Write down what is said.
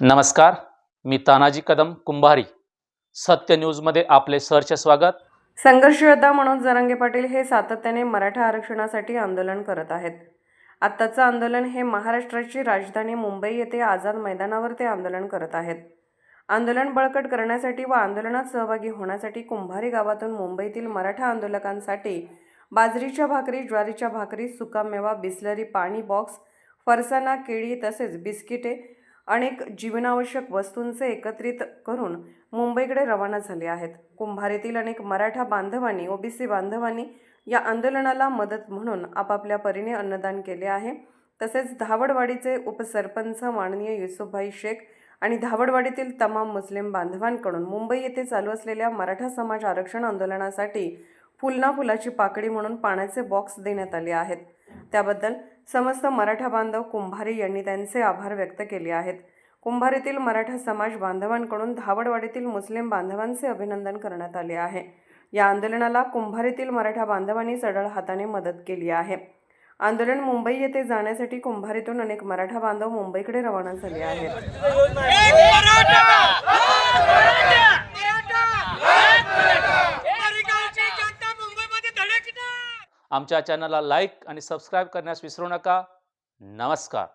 नमस्कार मी तानाजी कदम कुंभारी. सत्य न्यूजमध्ये आपले सरचे स्वागत. संघर्षयोद्धा मनोज जरांगे पाटील हे सातत्याने मराठा आरक्षणासाठी आंदोलन करत आहेत. आत्ताचं आंदोलन हे महाराष्ट्राची राजधानी मुंबई येथे आझाद मैदानावर ते आंदोलन करत आहेत. आंदोलन बळकट करण्यासाठी व आंदोलनात सहभागी होण्यासाठी कुंभारी गावातून मुंबईतील मराठा आंदोलकांसाठी बाजरीच्या भाकरी ज्वारीच्या भाकरी सुकामेवा बिसलरी पाणी बॉक्स फरसाणा केळी तसेच बिस्किटे अनेक जीवनावश्यक वस्तूंचे एकत्रित करून मुंबईकडे रवाना झाले आहेत. कुंभारीतील अनेक मराठा बांधवांनी ओबीसी बांधवांनी या आंदोलनाला मदत म्हणून आपापल्या परीने अन्नदान केले आहे. तसेच धावडवाडीचे उपसरपंच माननीय युसुफभाई शेख आणि धावडवाडीतील तमाम मुस्लिम बांधवांकडून मुंबई येथे चालू असलेल्या मराठा समाज आरक्षण आंदोलनासाठी फुलना फुलाची पाकळी म्हणून पाण्याचे बॉक्स देण्यात आले आहेत त्याबद्दल समस्त मराठा बांधव कुंभारी यांनी त्यांचे आभार व्यक्त केले आहेत कुंभारीतील मराठा समाज बांधवांकडून धावडवाडीतील मुस्लिम बांधवांचे अभिनंदन करण्यात आले आहे या आंदोलनाला कुंभारीतील मराठा बांधवांनी सढळ हाताने मदत केली आहे आंदोलन मुंबई येथे जाण्यासाठी कुंभारीतून अनेक मराठा बांधव मुंबईकडे रवाना झाले आहेत एक मराठा मराठा मराठा जनता मुंबईमध्ये धडकणार आमच्या चॅनलला लाईक आणि सबस्क्राईब करण्यास विसरू नका. नमस्कार.